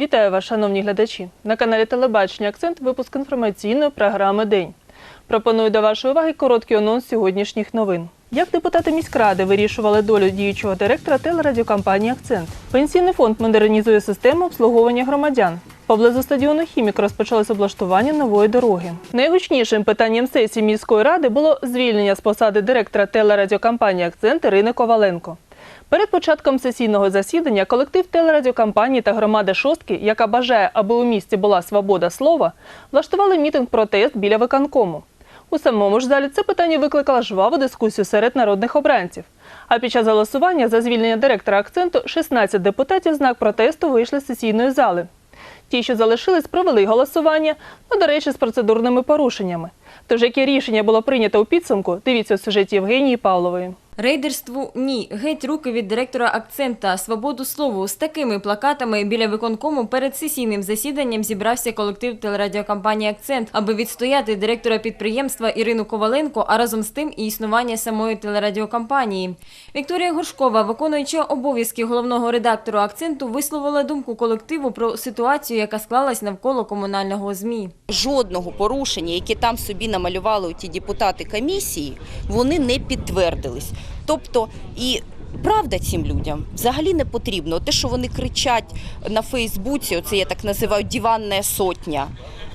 Вітаю вас, шановні глядачі. На каналі Телебачення Акцент випуск інформаційної програми День. Пропоную до вашої уваги короткий анонс сьогоднішніх новин. Як депутати міськради вирішували долю діючого директора телерадіокомпанії Акцент? Пенсійний фонд модернізує систему обслуговування громадян. Поблизу стадіону Хімік розпочалось облаштування нової дороги. Найгучнішим питанням сесії міської ради було звільнення з посади директора телерадіокомпанії Акцент Ірини Коваленко. Перед початком сесійного засідання колектив телерадіокомпанії та громади шостки, яка бажає, аби у місті була свобода слова, влаштували мітинг протест біля виконкому. У самому ж залі це питання викликало жваву дискусію серед народних обранців. А під час голосування за звільнення директора акценту 16 депутатів знак протесту вийшли з сесійної зали. Ті, що залишились, провели голосування, ну, до речі, з процедурними порушеннями. Тож, яке рішення було прийнято у підсумку, дивіться у сюжеті Євгенії Павлової. Рейдерству ні. Геть руки від директора акцента. Свободу слову. З такими плакатами біля виконкому перед сесійним засіданням зібрався колектив телерадіокомпанії Акцент, аби відстояти директора підприємства Ірину Коваленко, а разом з тим і існування самої телерадіокомпанії. Вікторія Горшкова, виконуюча обов'язки головного редактора акценту, висловила думку колективу про ситуацію, яка склалась навколо комунального змі. жодного порушення, яке там собі намалювали ті депутати комісії, вони не підтвердились. Тобто і. Правда цим людям взагалі не потрібно. Те, що вони кричать на Фейсбуці, оце я так називаю диванна сотня,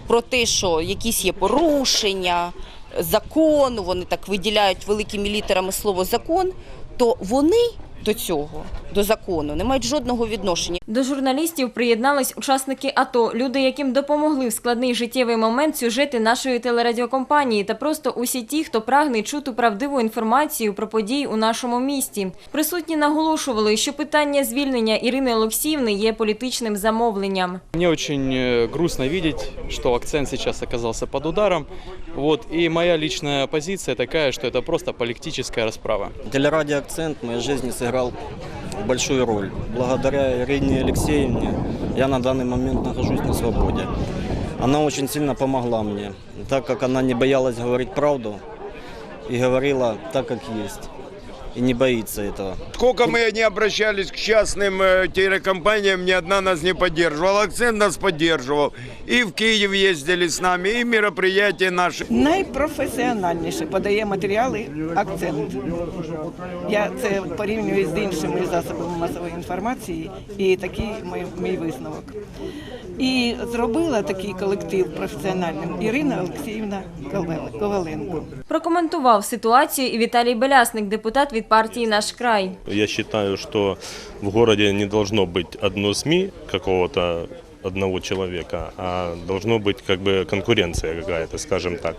про те, що якісь є порушення закону, вони так виділяють великими літерами слово закон, то вони до цього, до закону, не мають жодного відношення. До журналістів приєднались учасники АТО, люди, яким допомогли в складний життєвий момент сюжети нашої телерадіокомпанії та просто усі ті, хто прагне чути правдиву інформацію про події у нашому місті. Присутні наголошували, що питання звільнення Ірини Олексіївни є політичним замовленням. Мне очень э, грустно видеть, что акцент сейчас оказался под ударом. Вот. И моя личная позиция такая, что это просто политическая расправа. Телерадио «Акцент» в моей жизни сыграл большую роль. Благодаря Ирине Алексеевне я на данный момент нахожусь на свободе. Она очень сильно помогла мне, так как она не боялась говорить правду и говорила так, как есть И не боится этого. Сколько мы не обращались к частным э, телекомпаниям, ни одна нас не поддерживала. Акцент нас поддерживал. И в Киев ездили с нами, и мероприятия наши. Найпрофесіональніше подає матеріали акцент. Я це порівнюю з іншими засобами масової інформації, і такий мій, мій висновок. І зробила такий колектив професіональним Ірина Олексіївна Ковал- Коваленко. Прокоментував ситуацію і Віталій Белясник, депутат від партії Наш край. Я считаю, что в городе не должно быть одно СМИ какого-то одного человека, а должно быть как бы конкуренция какая-то, скажем так,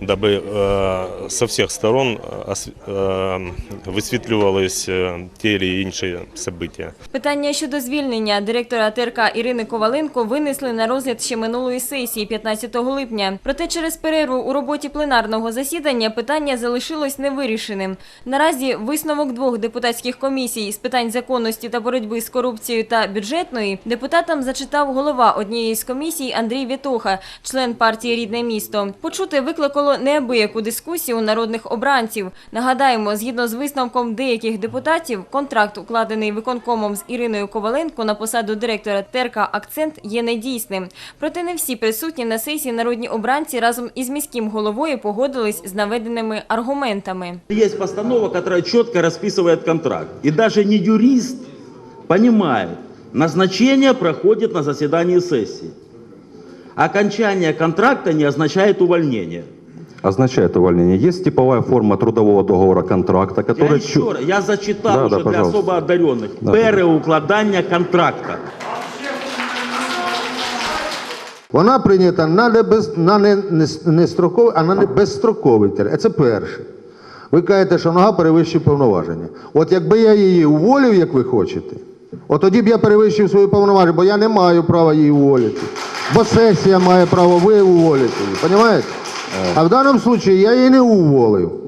дабы э, со всех сторон э, ос- э, высветлювались э, те или інші события. Питання щодо звільнення директора ТРК Ірини Коваленко винесли на розгляд ще минулої сесії 15 липня. Проте через перерву у роботі пленарного засідання питання залишилось невирішеним. Наразі висновок двох депутатських комісій з питань законності та боротьби з корупцією та бюджетної депутатам зачитав голова однієї з комісій Андрій Вітоха, член партії Рідне місто. Почути викликало неабияку дискусію у народних обранців. Нагадаємо, згідно з висновком деяких депутатів, контракт, укладений виконкомом з Іриною Коваленко на посаду директора ТРК «Акцент» є недійсним. Проте не всі присутні на сесії народні обранці разом із міським головою погодились з наведеними аргументами. Есть постанова, которая четко расписывает контракт. И даже не юрист понимает, назначение проходит на заседании сессии. Окончание контракта не означает увольнение. Означает увольнение. Есть типовая форма трудового договора контракта, Я еще раз, я зачитал Да, уже да, для пожалуйста. особо одаренных. Да. Переукладання контракта. Вона прийнята на не, без, на не, не, не строковий, а на не безстроковий термін. Це перше. Ви кажете, що нога перевищує повноваження. От якби я її уволив, як ви хочете, от тоді б я перевищив свої повноваження, бо я не маю права її уволити. Бо сесія має право ви уволити її. Понімаєте? А в даному випадку я її не уволив.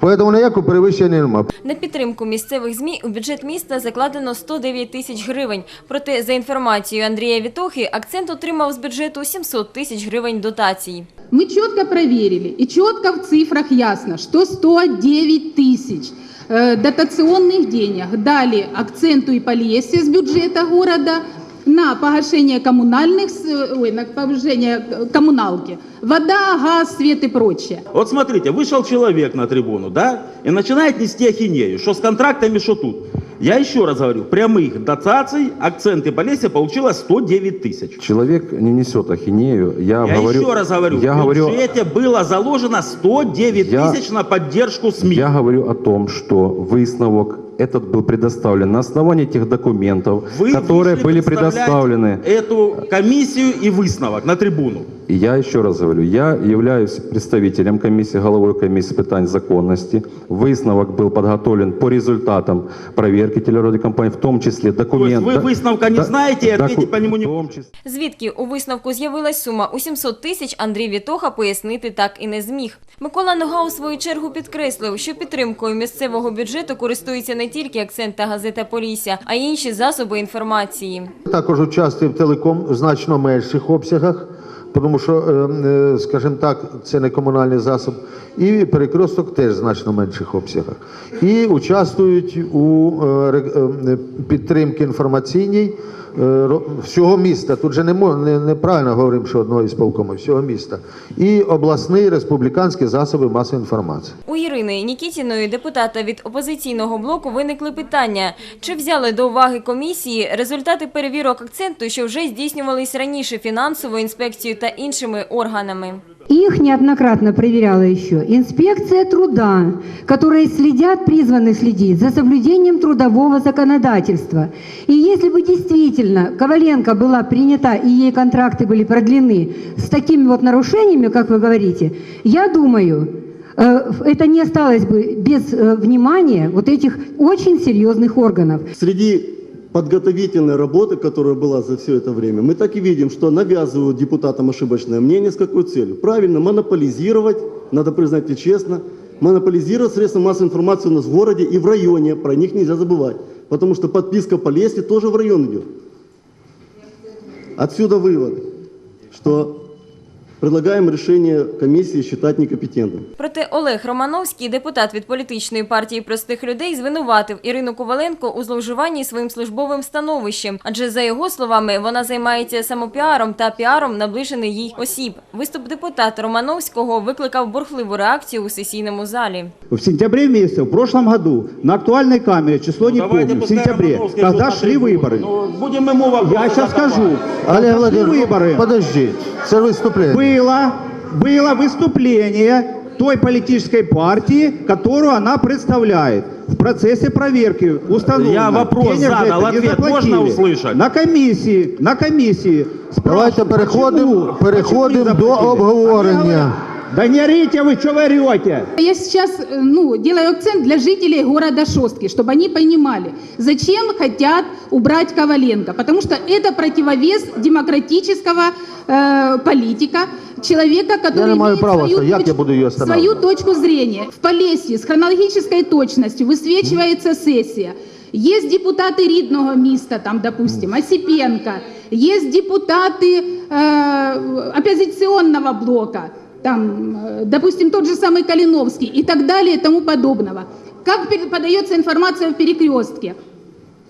Тому ніякого перевищення немає. На підтримку місцевих ЗМІ у бюджет міста закладено 109 тисяч гривень. Проте, за інформацією Андрія Вітохи, акцент отримав з бюджету 700 тисяч гривень дотацій. Мы четко проверили, и четко в цифрах ясно, что 109 тысяч э, дотационных денег дали акценту и Полесье с бюджета города, на погашение коммунальных, с- ой, на повышение э, коммуналки. Вода, газ, свет и прочее. Вот смотрите, вышел человек на трибуну, да, и начинает нести ахинею, что с контрактами, что тут. Я еще раз говорю, прямых дотаций, акценты Полесья получила 109 тысяч. Человек не несет ахинею. Я, Я говорю, еще раз говорю, я в говорю, бюджете было заложено 109 Я- тысяч на поддержку СМИ. я говорю о том, что выставок этот был предоставлен на основании тех документов, Вы которые вышли были представлять предоставлены. Эту комиссию и высновок на трибуну. И я еще раз говорю, я являюсь представителем комиссии, головой комиссии питань законности. Высновок был подготовлен по результатам проверки телерадиокомпании, в том числе То есть документ. вы да- высновка не да- знаете и доку- ответить по нему не в том можете. числе- Звідки у висновку з'явилась сума у 700 тисяч, Андрій Вітоха пояснити так і не зміг. Микола Нога у свою чергу підкреслив, що підтримкою місцевого бюджету користується не тільки акцент та газета Полісся, а й інші засоби інформації. Також участвує в телеком в значно менших обсягах, тому що, е, е, скажімо так, це не комунальний засоб. І перекресток теж в значно менших обсягах. І участвують у е, підтримці інформаційній всього міста. Тут же не, мо- не неправильно говоримо, що одного із полкомів, всього міста. І обласні республіканські засоби масової інформації. У Ірини Нікітіної, депутата від опозиційного блоку, виникли питання, чи взяли до уваги комісії результати перевірок акценту, що вже здійснювались раніше фінансовою інспекцією та іншими органами. Их неоднократно проверяла еще инспекция труда, которые следят, призваны следить за соблюдением трудового законодательства. И если бы действительно Коваленко была принята и ей контракты были продлены с такими вот нарушениями, как вы говорите, я думаю, э, это не осталось бы без э, внимания вот этих очень серьезных органов. Среди подготовительной работы, которая была за все это время, мы так и видим, что навязывают депутатам ошибочное мнение с какой целью? Правильно, монополизировать, надо признать и честно, монополизировать средства массовой информации у нас в городе и в районе, про них нельзя забывать, потому что подписка по леске тоже в район идет. Отсюда вывод, что предлагаем решение комиссии считать некомпетентным. Проте Олег Романовський, депутат від політичної партії простих людей, звинуватив Ірину Коваленко у зловживанні своїм службовим становищем, адже за його словами вона займається самопіаром та піаром наближених їй осіб. Виступ депутата Романовського викликав бурхливу реакцію у сесійному залі. В сентябре месяце, в прошлом году, на актуальной камере, число не Ну, Давайте помню, в пускай сентябре, Романовский когда тут на шли трибуну. выборы. Ну, будем ему вопросы Я сейчас задавать. скажу. Олег Когда шли Владимирович, выборы, подождіть, це виступлення. было, было выступление той политической партии, которую она представляет. В процессе проверки установлено. Я вопрос денег за задал, это не ответ заплатили. можно услышать? На комиссии, на комиссии. Давайте спрашивают, переходимо, почему- переходимо почему не до заплатили? обговорення. Да не орите вы, что вы орете? Я сейчас э, ну, делаю акцент для жителей города Шостки, чтобы они понимали, зачем хотят убрать Коваленко. Потому что это противовес демократического э, политика, человека, который Я не имеет права, свою, я точку- буду ее свою точку зрения. В Полесье с хронологической точностью высвечивается сессия. Есть депутаты рідного міста, там, допустим, Осипенко, есть депутаты э, оппозиционного блока, там, э, допустим, тот же самый Калиновский и так далее и тому подобного. Как подается информация в перекрестке?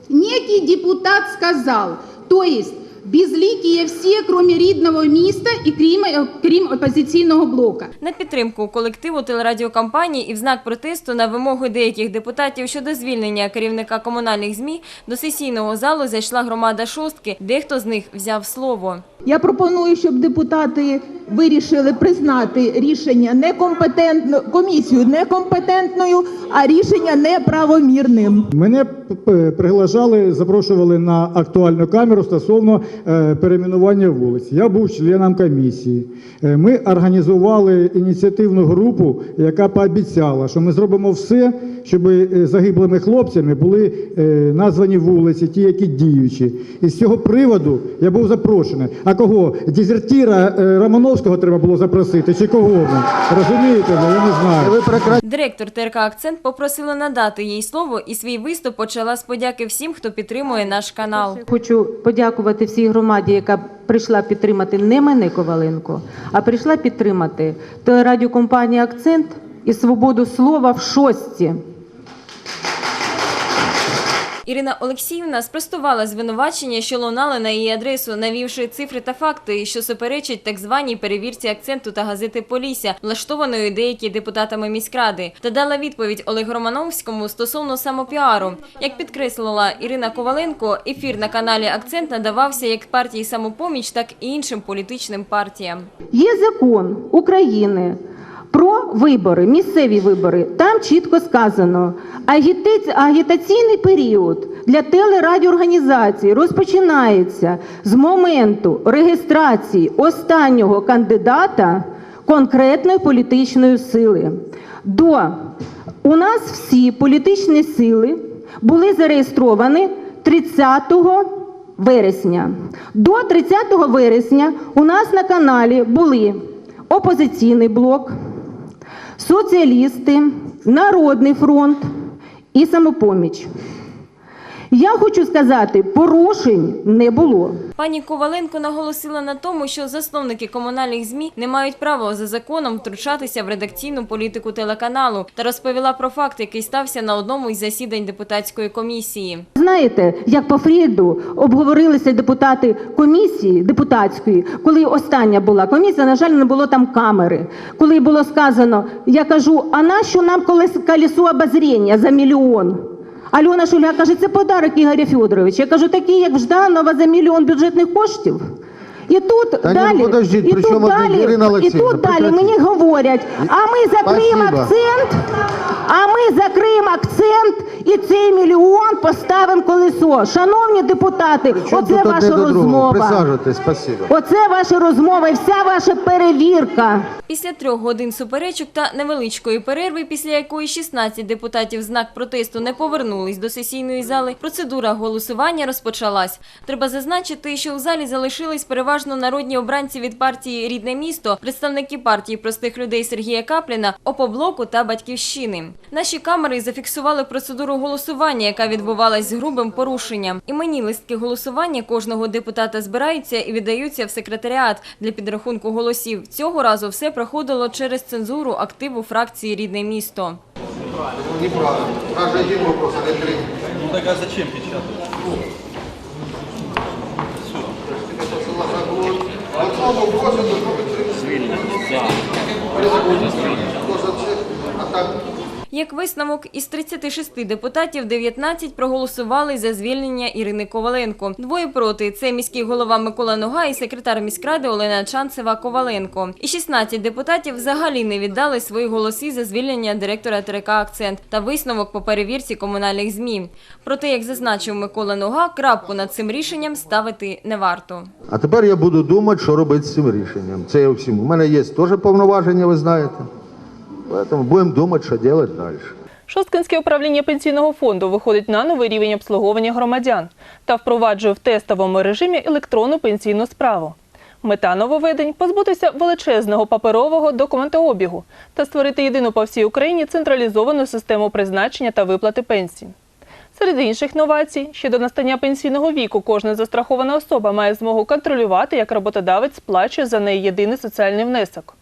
Некий депутат сказал, то есть безликие все, кроме рідного міста і крім, е, крім опозиційного блока. На підтримку колективу телерадіокампанії і в знак протесту на вимоги деяких депутатів щодо звільнення керівника комунальних ЗМІ до сесійного залу зайшла громада шостки. Дехто з них взяв слово. Я пропоную, щоб депутати вирішили признати рішення некомпетентно комісію некомпетентною, а рішення неправомірним. Мене приглашали, запрошували на актуальну камеру стосовно е, перейменування вулиць. Я був членом комісії. Е, Ми організували ініціативну групу, яка пообіцяла, що ми зробимо все, щоб е, загиблими хлопцями були е, названі вулиці, ті, які діючі. І з цього приводу я був запрошений. А кого? Дезертіра е, Романовського треба було запросити, чи кого? Розумієте? Ну, я не знаю. Директор ТРК Акцент попросила надати їй слово і свій виступ почала з подяки всім, хто підтримує наш канал. Хочу подякувати всій громаді, яка прийшла підтримати не мене Коваленко, а прийшла підтримати телерадіокомпанію Акцент і свободу слова в шостці. Ірина Олексіївна спростувала звинувачення, що лунали на її адресу, навівши цифри та факти, що суперечать так званій перевірці акценту та газети Полісся, влаштованої деякі депутатами міськради, та дала відповідь Олегу Романовському стосовно самопіару. Як підкреслила Ірина Коваленко, ефір на каналі Акцент надавався як партії самопоміч, так і іншим політичним партіям. Є закон України про вибори, місцеві вибори. Там чітко сказано, агітаційний період для телерадіоорганізацій розпочинається з моменту реєстрації останнього кандидата конкретної політичної сили. До у нас всі політичні сили були зареєстровані 30 вересня. До 30 вересня у нас на каналі були опозиційний блок, соціалісти, Народний фронт і самопоміч. Я хочу сказати, порушень не було. Пані Коваленко наголосила на тому, що засновники комунальних ЗМІ не мають права за законом втручатися в редакційну політику телеканалу та розповіла про факт, який стався на одному із засідань депутатської комісії. Знаєте, як по Фріду обговорилися депутати комісії депутатської, коли остання була комісія, на жаль, не було там камери. Коли було сказано, я кажу, а нащо нам колес- колесо обозріння за мільйон? Альона Шуля каже, це подарок Ігоря Федоровича. Я кажу, такий, як в Жданова за мільйон бюджетних коштів. І тут Та ні, далі, ну, подождіть, і при тут чому тут далі, Ірина і Олексіївна? тут далі Прекратіть. мені говорять, а ми закриємо Спасибо. акцент, а ми закриємо акцент і цей мільйон поставимо колесо. Шановні депутати, Чому оце тут ваша до другого? розмова. Присаджуйтесь, спасибо. Оце ваша розмова і вся ваша перевірка. Після трьох годин суперечок та невеличкої перерви, після якої 16 депутатів в знак протесту не повернулись до сесійної зали, процедура голосування розпочалась. Треба зазначити, що в залі залишились переважно народні обранці від партії Рідне місто, представники партії простих людей Сергія Капліна, Опоблоку та Батьківщини. Наші камери зафіксували процедуру голосування, яка відбувалась з грубим порушенням. Іменні листки голосування кожного депутата збираються і віддаються в секретаріат для підрахунку голосів. Цього разу все проходило через цензуру активу фракції Рідне місто. Неправильно. Каждый один вопрос, а не три. Ну так а зачем печатать? основу входить до Звільнення. А так як висновок, із 36 депутатів 19 проголосували за звільнення Ірини Коваленко. Двоє проти це міський голова Микола Нога і секретар міськради Олена Чанцева Коваленко. І 16 депутатів взагалі не віддали свої голоси за звільнення директора ТРК Акцент та висновок по перевірці комунальних змі. Проте, як зазначив Микола Нога, крапку над цим рішенням ставити не варто. А тепер я буду думати, що робити з цим рішенням. Це я всім. У мене є теж повноваження, ви знаєте. Тому будемо думати, що робити далі. Шосткинське управління пенсійного фонду виходить на новий рівень обслуговування громадян та впроваджує в тестовому режимі електронну пенсійну справу. Мета нововведень – позбутися величезного паперового документообігу та створити єдину по всій Україні централізовану систему призначення та виплати пенсій. Серед інших новацій, ще до настання пенсійного віку кожна застрахована особа має змогу контролювати, як роботодавець сплачує за неї єдиний соціальний внесок.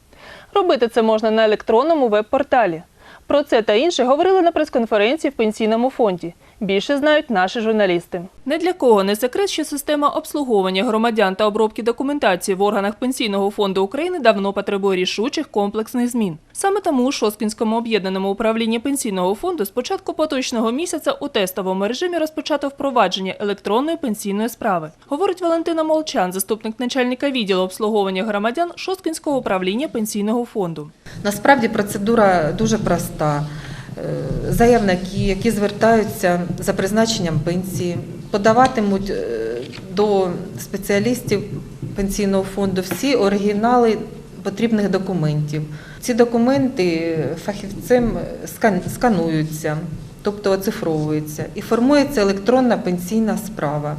Робити це можна на електронному веб-порталі. Про це та інше говорили на прес-конференції в пенсійному фонді. Більше знають наші журналісти. Не для кого не секрет, що система обслуговування громадян та обробки документації в органах пенсійного фонду України давно потребує рішучих комплексних змін. Саме тому у Шосткінському об'єднаному управлінні пенсійного фонду з початку поточного місяця у тестовому режимі розпочато впровадження електронної пенсійної справи. Говорить Валентина Молчан, заступник начальника відділу обслуговування громадян Шосткінського управління пенсійного фонду. Насправді процедура дуже проста. Е, Заявники, які звертаються за призначенням пенсії, подаватимуть е, до спеціалістів пенсійного фонду всі оригінали потрібних документів. Ці документи фахівцем скан- скануються, тобто оцифровуються, і формується електронна пенсійна справа.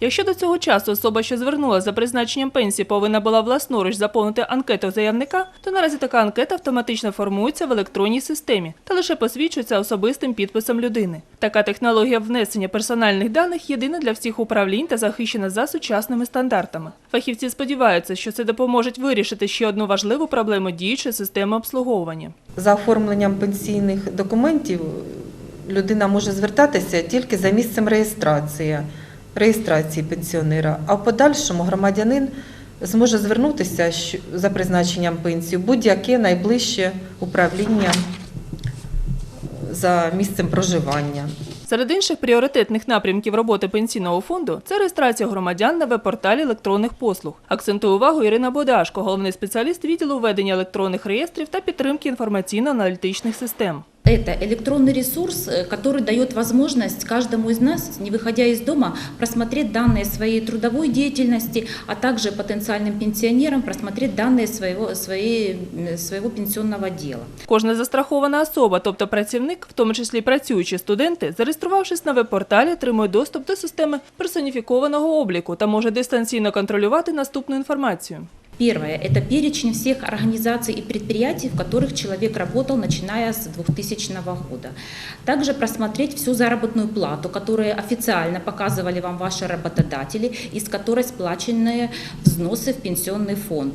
Якщо до цього часу особа, що звернулася за призначенням пенсії, повинна була власноруч заповнити анкету заявника, то наразі така анкета автоматично формується в електронній системі та лише посвідчується особистим підписом людини. Така технологія внесення персональних даних єдина для всіх управлінь та захищена за сучасними стандартами. Фахівці сподіваються, що це допоможе вирішити ще одну важливу проблему діючої системи обслуговування. За оформленням пенсійних документів людина може звертатися тільки за місцем реєстрації, реєстрації пенсіонера, а в подальшому громадянин зможе звернутися за призначенням пенсії будь-яке найближче управління за місцем проживання. Серед інших пріоритетних напрямків роботи пенсійного фонду це реєстрація громадян на веб-порталі електронних послуг. Акцентує увагу Ірина Бодашко, головний спеціаліст відділу ведення електронних реєстрів та підтримки інформаційно-аналітичних систем. Это электронный ресурс, э, который дает возможность каждому из нас, не выходя из дома, просмотреть данные своей трудовой деятельности, а также потенциальным пенсионерам просмотреть данные своего, своей, м, своего пенсионного дела. Кожна застрахована особа, тобто працівник, в тому числі працюючі студенти, зареєструвавшись на веб-порталі, отримує доступ до системи персоніфікованого обліку та може дистанційно контролювати наступну інформацію. Первое – это перечень всех организаций и предприятий, в которых человек работал, начиная с 2000 года. Также просмотреть всю заработную плату, которую официально показывали вам ваши работодатели, из которой сплачены взносы в пенсионный фонд.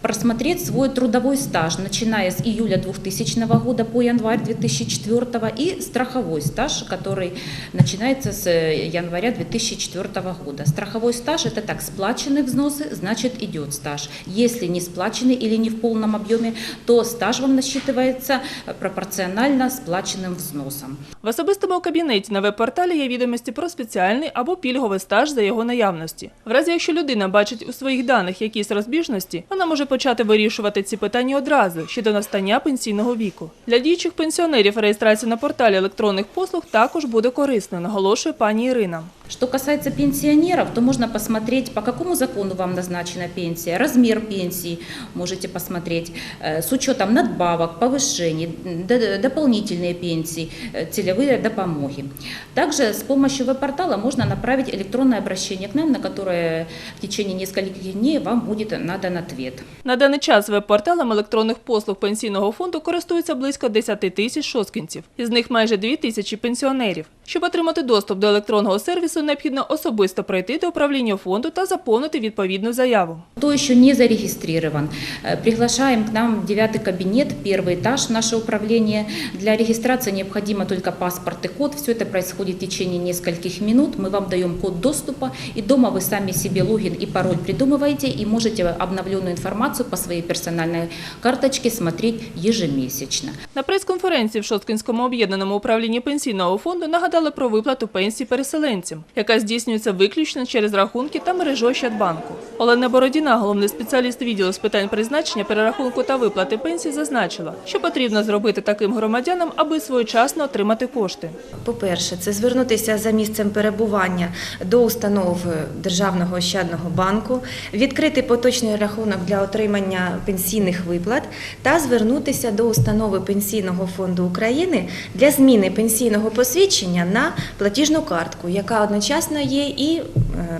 Просмотреть свой трудовой стаж, начиная с июля 2000 года по январь 2004 и страховой стаж, который начинается с э, января 2004 года. Страховой стаж – это так, сплачены взносы, значит идет стаж. Если не сплачены или не в полном объеме, то стаж вам насчитывается э, пропорционально сплаченным взносам. В особистому кабінеті на веб-порталі є відомості про спеціальний або пільговий стаж за його наявності. В разі, якщо людина бачить у своїх даних якісь розбіжності, вона може почати вирішувати ці питання одразу, ще до настання пенсійного віку. Для діючих пенсіонерів реєстрація на порталі електронних послуг також буде корисною, наголошує пані Ірина. Что касается пенсионеров, то можно посмотреть, по какому закону вам назначена пенсия, размер пенсии можете посмотреть, э, с учетом надбавок, повышений, д- дополнительные пенсии, э, целевые допомоги. Также с помощью веб-портала можно направить электронное обращение к нам, на которое в течение нескольких дней вам будет надан ответ. На даний час веб-порталом електронних послуг пенсійного фонду користуються близько 10 тисяч шосткінців, із них майже 2 тисячі пенсіонерів. Щоб отримати доступ до електронного сервісу, необхідно особисто пройти до управління фонду та заповнити відповідну заяву. Кто еще не зарегистрирован, э, приглашаем к нам в девятый кабинет, первый этаж, наше управление. Для регистрации необходимо только паспорт и код. Все это происходит в течение нескольких минут. Мы вам даем код доступа, и дома вы сами себе логин и пароль придумываете, и можете обновленную информацию по своей персональной карточке смотреть ежемесячно. На прес-конференції в Шосткинському об'єднаному управлінні пенсійного фонду нагадали про виплату пенсій переселенцям, яка здійснюється виключно через рахунки та мережу Ощадбанку. Олена Бородіна, головний спеціаліст відділу з питань призначення, перерахунку та виплати пенсій, зазначила, що потрібно зробити таким громадянам, аби своєчасно отримати кошти. По-перше, це звернутися за місцем перебування до установ Державного ощадного банку, відкрити поточний рахунок для отримання пенсійних виплат та звернутися до установи Пенсійного фонду України для зміни пенсійного посвідчення на платіжну картку, яка одночасно є і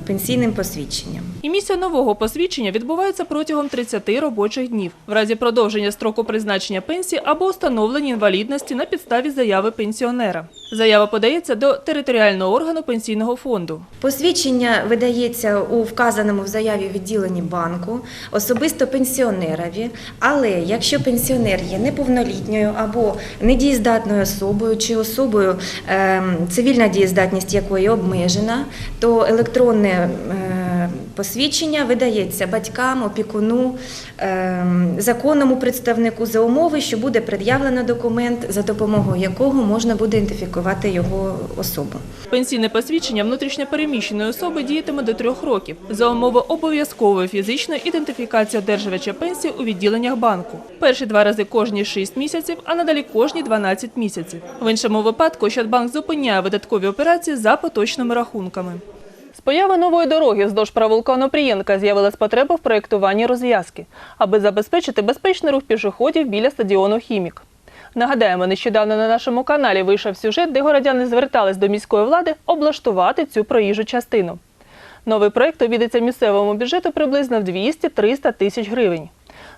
пенсійним посвідченням. Емісія нового посвідчення відбувається протягом 30 робочих днів в разі продовження строку призначення пенсії або встановлення інвалідності на підставі заяви пенсіонера. Заява подається до територіального органу пенсійного фонду. Посвідчення видається у вказаному в заяві відділенні банку, особисто пенсіонерові. Але якщо пенсіонер є неповнолітньою або недієздатною особою чи особою, ем, цивільна дієздатність якої обмежена, то електронне е, посвідчення видається батькам, опікуну, ем, законному представнику за умови, що буде пред'явлено документ, за допомогою якого можна буде ідентифікувати його особу. Пенсійне посвідчення внутрішньопереміщеної особи діятиме до трьох років за умови обов'язкової фізичної ідентифікації одержувача пенсії у відділеннях банку. Перші два рази кожні 6 місяців, а надалі кожні 12 місяців. В іншому випадку Ощадбанк зупиняє видаткові операції за поточними рахунками. Появи нової дороги вздовж провулка Онопрієнка з'явилась потреба в проєктуванні розв'язки, аби забезпечити безпечний рух пішоходів біля стадіону «Хімік». Нагадаємо, нещодавно на нашому каналі вийшов сюжет, де городяни звертались до міської влади облаштувати цю проїжджу частину. Новий проєкт обійдеться місцевому бюджету приблизно в 200-300 тисяч гривень.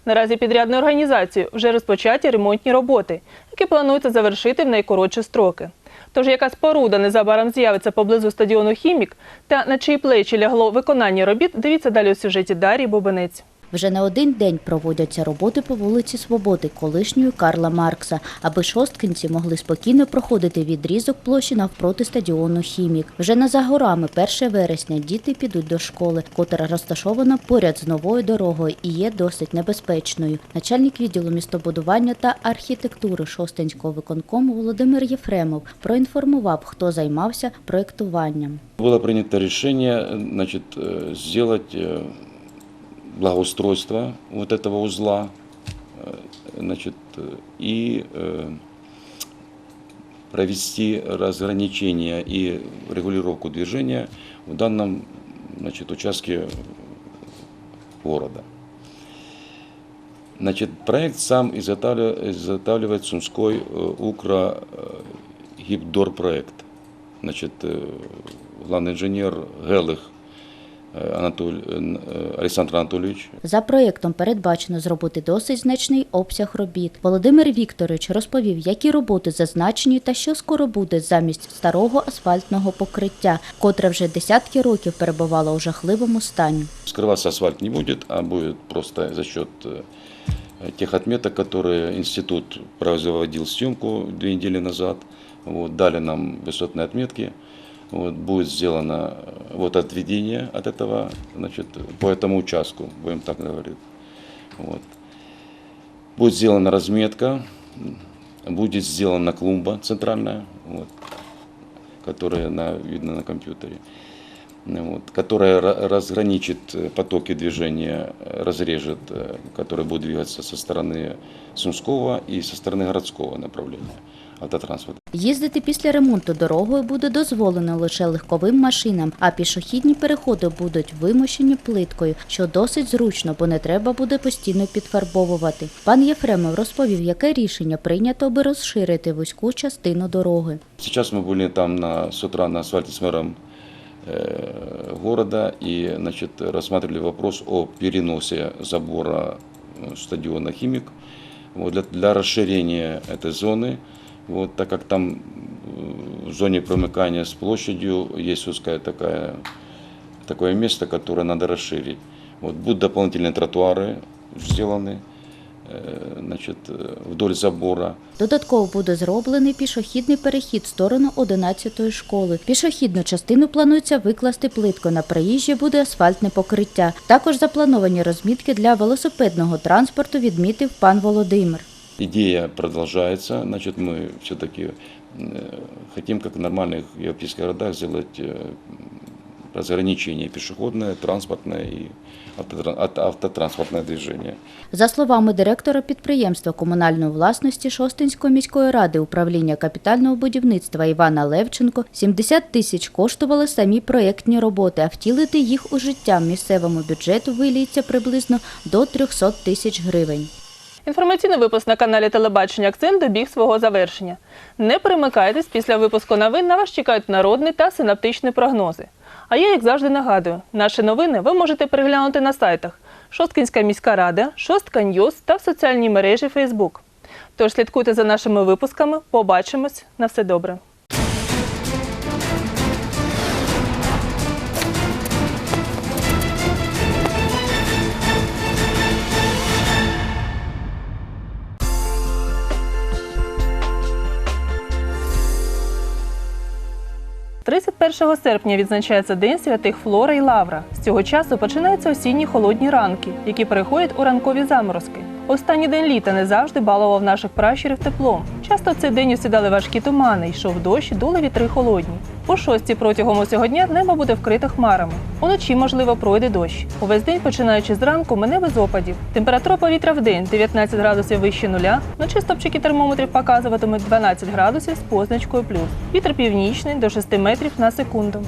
Наразі підрядною організацією вже розпочаті ремонтні роботи, які планується завершити в найкоротші строки. Тож яка споруда незабаром з'явиться поблизу стадіону «Хімік» та на чиї плечі лягло виконання робіт, дивіться далі у сюжеті Дарії Бубенець. Вже не один день проводяться роботи по вулиці Свободи, колишньої Карла Маркса, аби шосткинці могли спокійно проходити відрізок площі навпроти стадіону Хімік. Вже не за горами 1 вересня діти підуть до школи, котра розташована поряд з новою дорогою і є досить небезпечною. Начальник відділу містобудування та архітектури Шостинського виконкому Володимир Єфремов проінформував, хто займався проєктуванням. Было принято решение значит, э, сделать э, благоустройство вот этого узла э, значит, э, и э, провести разграничение и регулировку движения в данном значит, участке города. Значит, проект сам изготавливает, изготавливает Сумской э, Укро э, Гибдор-проект. Значит, э, главный инженер Гелых э, Анатоль, э, Александр Анатольевич. За проєктом передбачено зробити досить значний обсяг робіт. Володимир Вікторович розповів, які роботи зазначені та що скоро буде замість старого асфальтного покриття, котре вже десятки років перебувало у жахливому стані. Скрываться асфальт не будет, а будет просто за счет э, тех отметок, которые институт производил съемку две недели назад. Вот, дали нам высотные отметки. Вот, будет сделано э, вот отведение от этого, значит, по этому участку, будем так говорить. Вот. Будет сделана разметка, будет сделана клумба центральная, вот, которая на, видно на компьютере, ну, вот, которая ра- разграничит э, потоки движения, э, разрежет, которые будут двигаться со стороны Сумского и со стороны городского направления автотранспорта. Їздити після ремонту дорогою буде дозволено лише легковим машинам, а пішохідні переходи будуть вимощені плиткою, що досить зручно, бо не треба буде постійно підфарбовувати. Пан Єфремов розповів, яке рішення прийнято, аби розширити вузьку частину дороги. Сейчас мы были там на, с утра на асфальте с мэром э, города и значит, рассматривали вопрос о переносе забора э, стадиона «Химик» вот, для, для расширения этой зоны, вот, так как там э, в зоне промыкания с площадью есть узкая такая, такое место, которое надо расширить. Вот, будут дополнительные тротуары сделаны э, значит, э, вдоль забора. Додатково буде зроблений пішохідний перехід в сторону 11-ї школи. Пішохідну частину планується викласти плитко. На проїжджі буде асфальтне покриття. Також заплановані розмітки для велосипедного транспорту, відмітив пан Володимир. Идея продолжается. Значит, мы все-таки хотим, как в нормальных европейских городах, сделать э, разграничение пешеходное, транспортное и автотра- от- автотранспортное движение. За словами директора підприємства комунальної власності Шостинської міської ради управління капітального будівництва Івана Левченко, 70 тисяч коштували самі проєктні роботи, а втілити їх у життя місцевому бюджету виліється приблизно до 300 тисяч гривень. Інформаційний випуск на каналі Телебачення Акцент добіг свого завершення. Не перемикайтесь, після випуску новин на вас чекають народний та синаптичні прогнози. А я, як завжди, нагадую, наші новини ви можете переглянути на сайтах Шосткінська міська рада, Шостка Ньюз та в соціальній мережі Фейсбук. Тож слідкуйте за нашими випусками. Побачимось. На все добре. – 31 серпня відзначається День святих Флора і Лавра. З цього часу починаються осінні холодні ранки, які переходять у ранкові заморозки. Останній день літа не завжди балував наших пращурів теплом. Часто в цей день осідали важкі тумани, йшов дощ, дули вітри холодні. О шостій протягом усього дня небо буде вкрите хмарами. Уночі, можливо, пройде дощ. Увесь день, починаючи зранку, мене без опадів. Температура повітря в день 19 градусів вище нуля. Вночі стопчики термометрів показуватимуть 12 градусів з позначкою плюс. Вітер північний до 6 метрів на секунду.